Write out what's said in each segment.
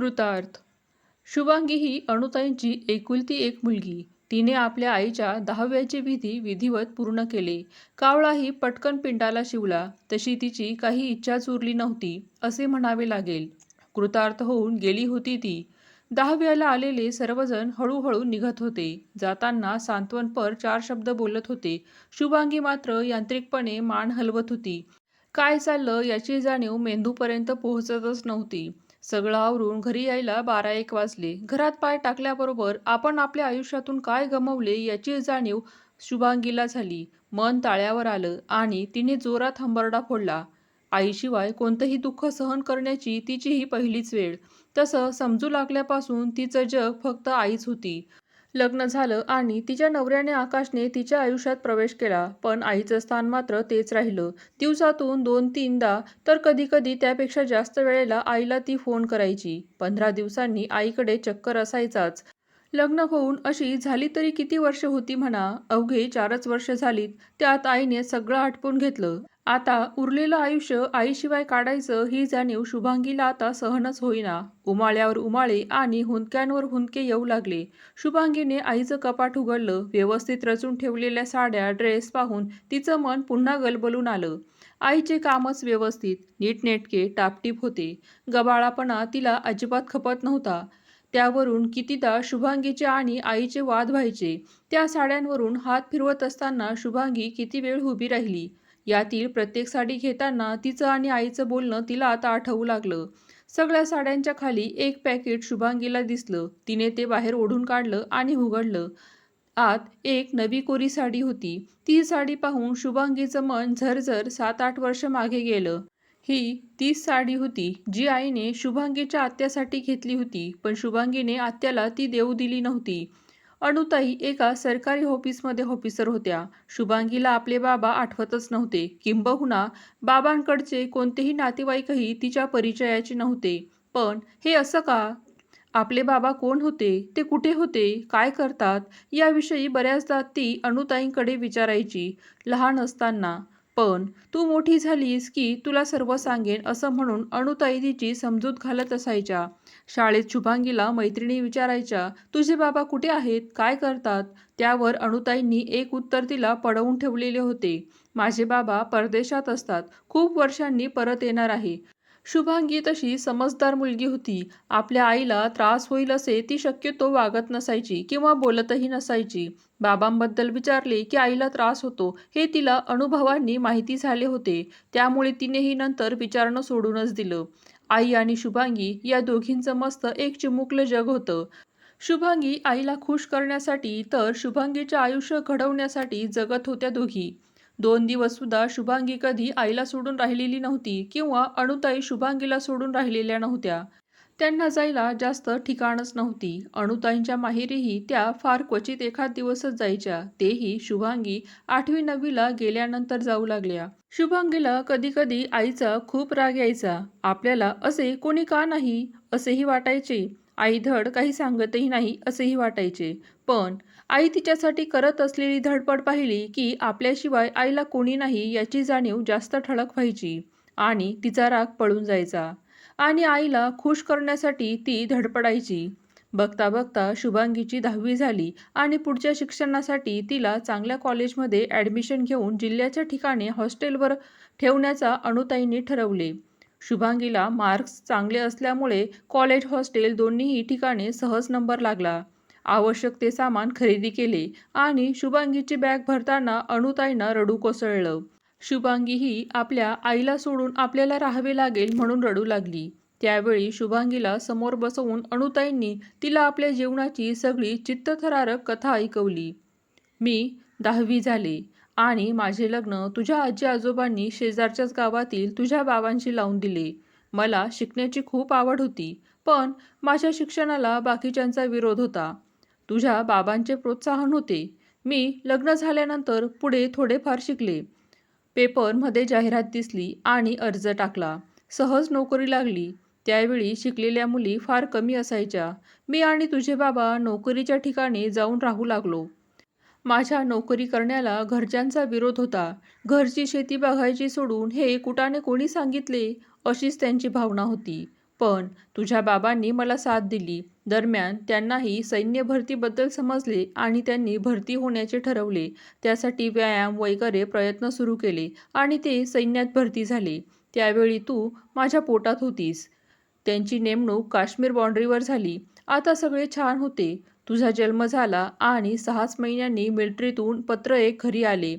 कृतार्थ. शुभांगी ही अणुताईंची एकुलती एक मुलगी. तिने आपल्या आईच्या दहाव्याचे विधी विधिवत पूर्ण केले. कावळाही पटकन पिंडाला शिवला. तशी तिची काही इच्छाच उरली नव्हती असे म्हणावे लागेल. कृतार्थ होऊन गेली होती ती. दहाव्याला आलेले सर्वजण हळूहळू निघत होते. जाताना सांत्वनपर चार शब्द बोलत होते. शुभांगी मात्र यांत्रिकपणे मान हलवत होती. काय चाललं याची जाणीव मेंदूपर्यंत पोहोचतच नव्हती. सगळं आवरून घरी यायला बारा एक वाजले. घरात पाय टाकल्याबरोबर आपण आपल्या आयुष्यातून काय गमवले याची जाणीव शुभांगीला झाली. मन ताळ्यावर आलं आणि तिने जोरात हंबरडा फोडला. आईशिवाय कोणतंही दुःख सहन करण्याची तिची ही पहिलीच वेळ. तसं समजू लागल्यापासून तिचं जग फक्त आईच होती. लग्न झालं आणि तिच्या नवऱ्याने आकाशने तिच्या आयुष्यात प्रवेश केला. पण आईचं स्थान मात्र तेच राहिलं. दिवसातून दोन तीनदा तर कधीकधी त्यापेक्षा जास्त वेळेला आईला ती फोन करायची. पंधरा दिवसांनी आईकडे चक्कर असायचाच. लग्न होऊन अशी झाली तरी किती वर्ष होती म्हणा. अवघे चारच वर्ष झालीत. त्यात आईने सगळं आटपून घेतलं. आता उरलेलं आयुष्य आईशिवाय काढायचं ही जाणीव शुभांगीला आता सहनच होईना. उमाळ्यावर उमाळे आणि हुंदक्यांवर हुंदके येऊ लागले. शुभांगीने आईचं कपाट उघडलं व्यवस्थित रचून ठेवलेल्या साड्या ड्रेस पाहून तिचं मन पुन्हा गलबलून आलं. आईचे कामच व्यवस्थित नीटनेटके टापटीप होते. गबाळापणा तिला अजिबात खपत नव्हता. त्यावरून कितीदा शुभांगीचे आणि आईचे वाद व्हायचे. त्या साड्यांवरून हात फिरवत असताना शुभांगी किती वेळ उभी राहिली? यातील प्रत्येक साडी घेताना तिचं आणि आईचं बोलणं तिला आता आठवू लागलं. सगळ्या साड्यांच्या खाली एक पॅकेट शुभांगीला दिसलं. तिने ते बाहेर ओढून काढलं आणि उघडलं. आत एक नवी कोरी साडी होती. ती साडी पाहून शुभांगीचं मन झरझर सात आठ वर्ष मागे गेलं. ही तीच साडी होती जी आईने शुभांगीच्या आत्यासाठी घेतली होती. पण शुभांगीने आत्याला ती देऊ दिली नव्हती. अणुताई एका सरकारी ऑफिसमध्ये ऑफिसर होत्या. शुभांगीला आपले बाबा आठवतच नव्हते. किंबहुना बाबांकडचे कोणतेही नातेवाईकही तिच्या परिचयाचे नव्हते. पण हे असं का? आपले बाबा कोण होते? ते कुठे होते? काय करतात? याविषयी बऱ्याचदा ती अणुताईंकडे विचारायची लहान असताना. पण तू मोठी झालीस की तुला सर्व सांगेन असं म्हणून अणुताई तिची समजूत घालत असायच्या. शाळेत शुभांगीला मैत्रिणी विचारायच्या तुझे बाबा कुठे आहेत? काय करतात? त्यावर अणुताईंनी एक उत्तर तिला पडवून ठेवलेले होते. माझे बाबा परदेशात असतात. खूप वर्षांनी परत येणार आहे. शुभांगी तशी समजदार मुलगी होती. आपल्या आईला त्रास होईल असे ती शक्यतो वागत नसायची किंवा बोलतही नसायची. बाबांबद्दल विचारले की आईला त्रास होतो हे तिला अनुभवांनी माहिती झाले होते. त्यामुळे तिनेही नंतर विचारणं सोडूनच दिलं. आई आणि शुभांगी या दोघींचं मस्त एक चिमुकलं जग होतं. शुभांगी आईला खुश करण्यासाठी तर शुभांगीचे आयुष्य घडवण्यासाठी जगत होत्या दोघी. दोन दिवस सुद्धा शुभांगी कधी आईला सोडून राहिलेली नव्हती किंवा अणुताई शुभांगीला सोडून राहिलेल्या नव्हत्या. त्यांना जायला जास्त ठिकाणच नव्हती. अणुताईंच्या माहेरीही त्या फार क्वचित एखाद दिवसच जायच्या. तेही शुभांगी आठवी नववीला गेल्यानंतर जाऊ लागल्या. शुभांगीला कधी कधी आईचा खूप राग यायचा. आपल्याला असे कोणी का नाही? असेही वाटायचे. आई धड काही सांगतही नाही असेही वाटायचे. पण आई तिच्यासाठी करत असलेली धडपड पाहिली की आपल्याशिवाय आईला कोणी नाही याची जाणीव जास्त ठळक व्हायची आणि तिचा राग पळून जायचा. आणि आईला खुश करण्यासाठी ती धडपडायची. बघता बघता शुभांगीची दहावी झाली आणि पुढच्या शिक्षणासाठी तिला चांगल्या कॉलेजमध्ये ॲडमिशन घेऊन जिल्ह्याच्या ठिकाणी हॉस्टेलवर ठेवण्याचा अणुताईंनी ठरवले. शुभांगीला मार्क्स चांगले असल्यामुळे कॉलेज हॉस्टेल दोन्हीही ठिकाणी सहज नंबर लागला. आवश्यक ते सामान खरेदी केले आणि शुभांगीची बॅग भरताना अणुताईनं रडू कोसळलं. शुभांगी ही आपल्या आईला सोडून आपल्याला राहावे लागेल म्हणून रडू लागली. त्यावेळी शुभांगीला समोर बसवून अणुताईंनी तिला आपल्या जीवनाची सगळी चित्तथरारक कथा ऐकवली. मी दहावी झाले आणि माझे लग्न तुझ्या आजी आजोबांनी शेजारच्याच गावातील तुझ्या बाबांशी लावून दिले. मला शिकण्याची खूप आवड होती पण माझ्या शिक्षणाला बाकीच्यांचा विरोध होता. तुझ्या बाबांचे प्रोत्साहन होते. मी लग्न झाल्यानंतर पुढे थोडेफार शिकले. पेपरमध्ये जाहिरात दिसली आणि अर्ज टाकला. सहज नोकरी लागली. त्यावेळी शिकलेल्या मुली फार कमी असायच्या. मी आणि तुझे बाबा नोकरीच्या ठिकाणी जाऊन राहू लागलो. माझ्या नोकरी करण्याला घरच्यांचा विरोध होता. घरची शेती बघायची सोडून हे कुटाने कोणी सांगितले? अशीच त्यांची भावना होती. पण तुझ्या बाबांनी मला साथ दिली. दरम्यान त्यांनाही सैन्य भरतीबद्दल समजले आणि त्यांनी भरती होण्याचे ठरवले. त्यासाठी व्यायाम वगैरे प्रयत्न सुरू केले आणि ते सैन्यात भरती झाले. त्यावेळी तू माझ्या पोटात होतीस. त्यांची नेमणूक काश्मीर बाँड्रीवर झाली. आता सगळे छान होते. तुझा जन्म झाला आणि सहाच महिन्यांनी मिलिटरीतून पत्र एक घरी आले.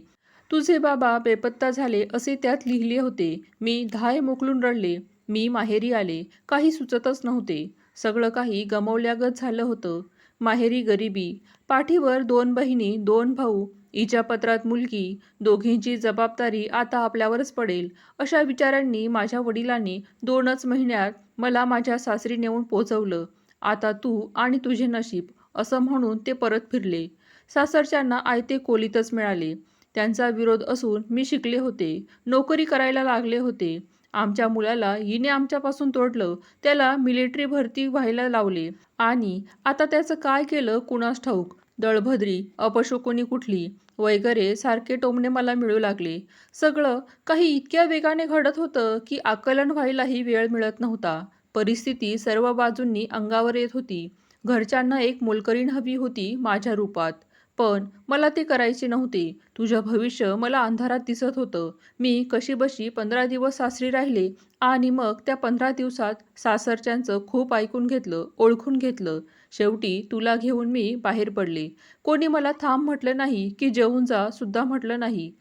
तुझे बाबा बेपत्ता झाले असे त्यात लिहिले होते. मी धाय मोकलून रडले. मी माहेरी आले. काही सुचतच नव्हते. सगळं काही गमवल्यागत झालं होतं. माहेरी गरिबी. पाठीवर दोन बहिणी दोन भाऊ इच्या पत्रात मुलगी दोघींची जबाबदारी आता आपल्यावरच पडेल अशा विचारांनी माझ्या वडिलांनी दोनच महिन्यात मला माझ्या सासरी नेऊन पोचवलं. आता तू आणि तुझे नशीब असं म्हणून ते परत फिरले. सासरच्यांना आयते कोलीतच मिळाले. त्यांचा विरोध असून मी शिकले होते. नोकरी करायला लागले होते. आमच्या मुलाला हिने आमच्यापासून तोडलं त्याला मिलिटरी भरती व्हायला लावले. आणि आता त्याचं काय केलं कुणास ठाऊक? दळभद्री अपशकुनी कुठली? वगैरे सारखे टोमणे मला मिळू लागले. सगळं काही इतक्या वेगाने घडत होतं की आकलन व्हायलाही वेळ मिळत नव्हता. परिस्थिती सर्व बाजूंनी अंगावर येत होती. घरच्यांना एक मोलकरीण हवी होती माझ्या रूपात. पण मला ते करायची नव्हते. तुझं भविष्य मला अंधारात दिसत होतं. मी कशीबशी पंधरा दिवस सासरी राहिले आणि मग त्या पंधरा दिवसात सासरच्यांचं खूप ऐकून घेतलं ओळखून घेतलं. शेवटी तुला घेऊन मी बाहेर पडले. कोणी मला थांब म्हटलं नाही की जेवून जा सुद्धा म्हटलं नाही.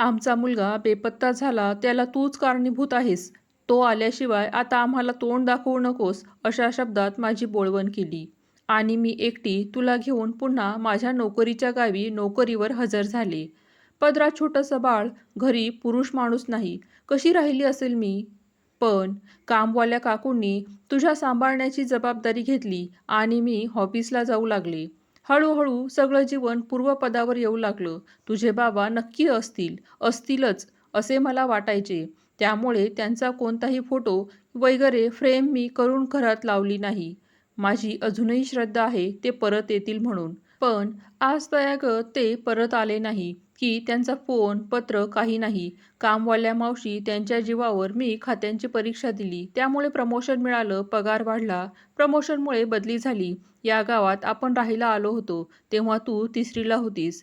आमचा मुलगा बेपत्ता झाला त्याला तूच कारणीभूत आहेस. तो आल्याशिवाय आता आम्हाला तोंड दाखवू नकोस अशा शब्दात माझी बोळवण केली. आणि मी एकटी तुला घेऊन पुन्हा माझ्या नोकरीच्या गावी नोकरीवर हजर झाले. पदरात छोटंसं बाळ घरी पुरुष माणूस नाही. कशी राहिली असेल मी? पण कामवाल्या काकूंनी तुझ्या सांभाळण्याची जबाबदारी घेतली आणि मी ऑफिसला जाऊ लागले. हळूहळू सगळं जीवन पूर्वपदावर येऊ लागलं. तुझे बाबा नक्की असतील असतीलच असे मला वाटायचे. त्यामुळे त्यांचा कोणताही फोटो वगैरे फ्रेम मी करून घरात लावली नाही. माझी अजूनही श्रद्धा आहे ते परत येतील म्हणून. पण आज तयाग ते परत आले नाही की त्यांचा फोन पत्र काही नाही. कामवाल्या मावशी त्यांच्या जीवावर मी खात्यांची परीक्षा दिली. त्यामुळे प्रमोशन मिळालं पगार वाढला. प्रमोशनमुळे बदली झाली. या गावात आपण राहायला आलो होतो तेव्हा तू तिसरीला होतीस.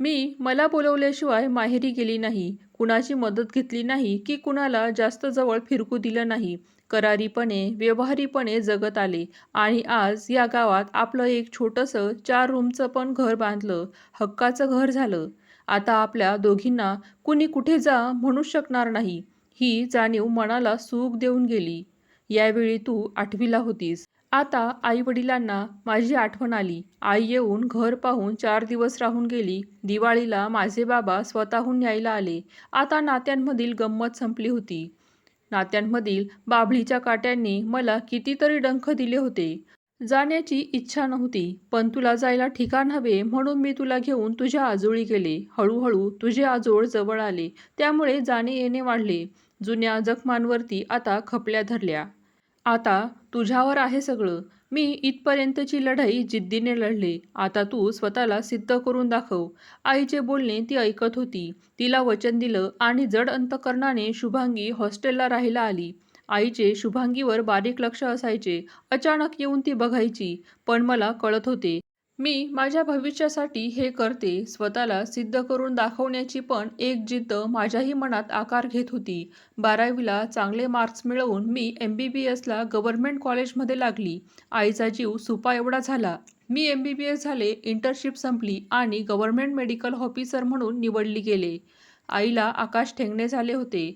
मी मला बोलवल्याशिवाय माहेरी गेली नाही. कुणाची मदत घेतली नाही की कुणाला जास्त जवळ फिरकू दिलं नाही. करारीपणे व्यवहारीपणे जगत आले आणि आज या गावात आपलं एक छोटंसं चार रूमचं पण घर बांधलं हक्काचं घर झालं. आता आपल्या दोघींना कुणी कुठे जा म्हणू शकणार नाही ही जाणीव मनाला सुख देऊन गेली. यावेळी तू आठवीला होतीस. आता आई वडिलांना माझी आठवण आली. आई येऊन घर पाहून चार दिवस राहून गेली. दिवाळीला माझे बाबा स्वतःहून न्यायला आले. आता नात्यांमधील गंमत संपली होती. नात्यांमधील बाभळीच्या काट्यांनी मला कितीतरी डंख दिले होते. जाण्याची इच्छा नव्हती पण तुला जायला ठिकाण हवे म्हणून मी तुला घेऊन तुझ्या आजोळी गेले. हळूहळू तुझे आजोळ जवळ आले त्यामुळे जाणे येणे वाढले. जुन्या जखमांवरती आता खपल्या धरल्या. आता तुझ्यावर आहे सगळं. मी इथपर्यंतची लढाई जिद्दीने लढले. आता तू स्वतःला सिद्ध करून दाखव. आईचे बोलणे ती ऐकत होती. तिला वचन दिलं आणि जड अंतकरणाने शुभांगी हॉस्टेलला राहायला आली. आईचे शुभांगीवर बारीक लक्ष असायचे. अचानक येऊन ती बघायची. पण मला कळत होते मी माझ्या भविष्यासाठी हे करते स्वतःला सिद्ध करून दाखवण्याची पण एक जिद्द माझ्याही मनात आकार घेत होती. बारावीला चांगले मार्क्स मिळवून मी एम बी बी एसला गव्हर्नमेंट कॉलेजमध्ये लागली. आईचा जीव सुपा एवढा झाला. मी एम बी बी एस झाले इंटर्नशिप संपली आणि गव्हर्नमेंट मेडिकल ऑफिसर म्हणून निवडली गेले. आईला आकाश ठेंगणे झाले होते.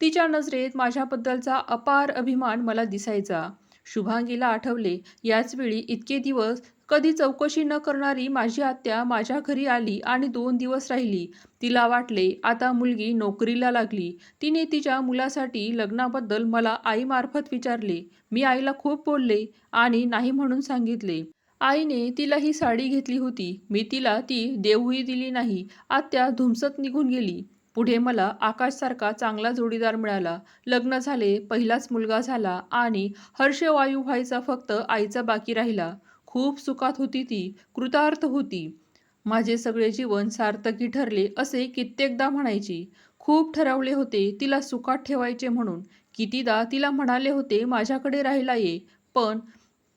तिच्या नजरेत माझ्याबद्दलचा अपार अभिमान मला दिसायचा. शुभांगीला आठवले याचवेळी इतके दिवस कधी चौकशी न करणारी माझी आत्या माझ्या घरी आली आणि दोन दिवस राहिली. तिला वाटले आता मुलगी नोकरीला लागली. तिने तिच्या मुलासाठी लग्नाबद्दल मला आईमार्फत विचारले. मी आईला खूप बोलले आणि नाही म्हणून सांगितले. आईने तिला ही साडी घेतली होती. मी तिला ती देऊही दिली नाही. आत्या धुमसत निघून गेली. पुढे मला आकाशसारखा चांगला जोडीदार मिळाला. लग्न झाले पहिलाच मुलगा झाला आणि हर्षवायू व्हायचा फक्त आईचा बाकी राहिला. खूप सुखात होती ती कृतार्थ होती. माझे सगळे जीवन सार्थकी ठरले असे कित्येकदा म्हणायची. खूप ठरवले होते तिला सुखात ठेवायचे म्हणून. कितीदा तिला म्हणाले होते माझ्याकडे राहिला ये. पण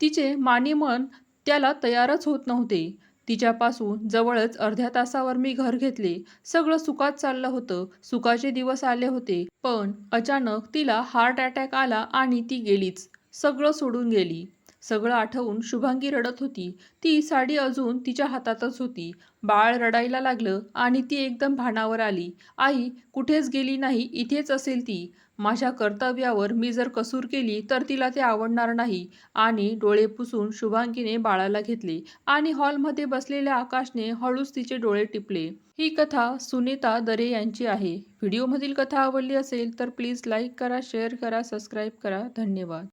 तिचे मानी मन त्याला तयारच होत नव्हते. तिच्यापासून जवळच अर्ध्या तासावर मी घर घेतले. सगळं सुखात चाललं होतं. सुखाचे दिवस आले होते. पण अचानक तिला हार्ट अटॅक आला आणि ती गेलीच. सगळं सोडून गेली. सगळं आठवून शुभांगी रडत होती. ती साडी अजून तिच्या हातातच होती. बाळ रडायला लागलं आणि ती एकदम भानावर आली. आई कुठेच गेली नाही इथेच असेल ती. माझ्या कर्तव्यावर मी जर कसूर केली तर तिला ते आवडणार नाही. आणि डोळे पुसून शुभांगीने बाळाला घेतले आणि हॉलमध्ये बसलेल्या आकाशने हळूच तिचे डोळे टिपले. ही कथा सुनीता दरे यांची आहे. व्हिडिओमधील कथा आवडली असेल तर प्लीज लाईक करा शेअर करा सबस्क्राईब करा. धन्यवाद.